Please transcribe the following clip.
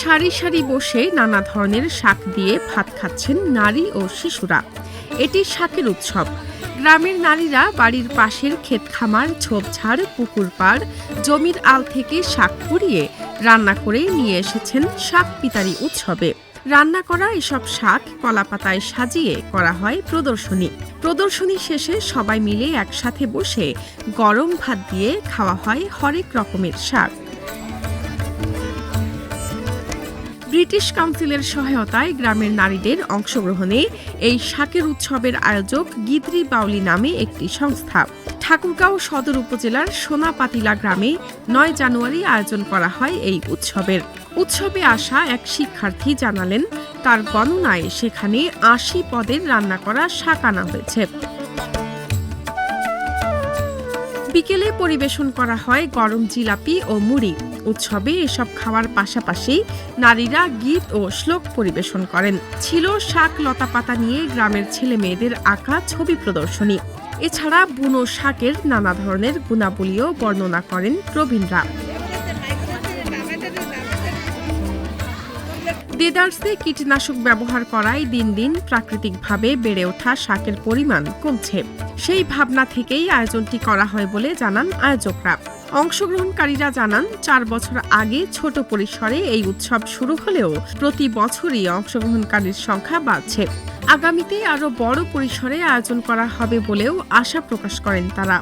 সারি সারি বসে নানা ধরনের শাক দিয়ে ভাত খাচ্ছেন নারী ও শিশুরা। এটি শাকের উৎসব। গ্রামের নারীরা বাড়ির পাশের ক্ষেত খামার, ঝোপঝাড়, পুকুর পাড়, জমির আল থেকে শাক কুড়িয়ে রান্না করে নিয়ে এসেছেন শাক পিতারি উৎসবে। রান্না করা এসব শাক কলাপাতায় সাজিয়ে করা হয় প্রদর্শনী। প্রদর্শনী শেষে সবাই মিলে একসাথে বসে গরম ভাত দিয়ে খাওয়া হয় হরেক রকমের শাক। ব্রিটিশ কাউন্সিলের সহায়তায় গ্রামের নারীদের অংশগ্রহণে এই শাকের উৎসবের আয়োজক গিদ্রি বাউলি নামে একটি সংস্থা। ঠাকুরগাঁও সদর উপজেলার সোনাপাতিলা গ্রামে নয় জানুয়ারি আয়োজন করা হয় এই উৎসবের। উৎসবে আসা এক শিক্ষার্থী জানালেন, তার গণনায় সেখানে আশি পদের রান্না করা শাক আনা হয়েছে। বিকেলে পরিবেশন করা হয় গরম জিলাপি ও মুড়ি। উৎসবে এসব খাওয়ার পাশাপাশি নারীরা গীত ও শ্লোক পরিবেশন করেন। ছিল শাক লতাপাতা নিয়ে গ্রামের ছেলে মেয়েদের আঁকা ছবি প্রদর্শনী। এছাড়া বুনো শাকের নানা ধরনের গুণাবলীও বর্ণনা করেন প্রবীণরা। দেদার্সে কীটনাশক ব্যবহার করায় দিন দিন প্রাকৃতিকভাবে বেড়ে ওঠা শাকের পরিমাণ কমছে। সেই ভাবনা থেকেই আয়োজনটি করা হয় বলে জানান আয়োজকরা। অংশগ্রহণকারীরা জানান, চার বছর আগে ছোট পরিসরে এই উৎসব শুরু হলেও প্রতি বছরই অংশগ্রহণকারীর সংখ্যা বাড়ছে। আগামীতে আরও বড় পরিসরে আয়োজন করা হবে বলেও আশা প্রকাশ করেন তারা।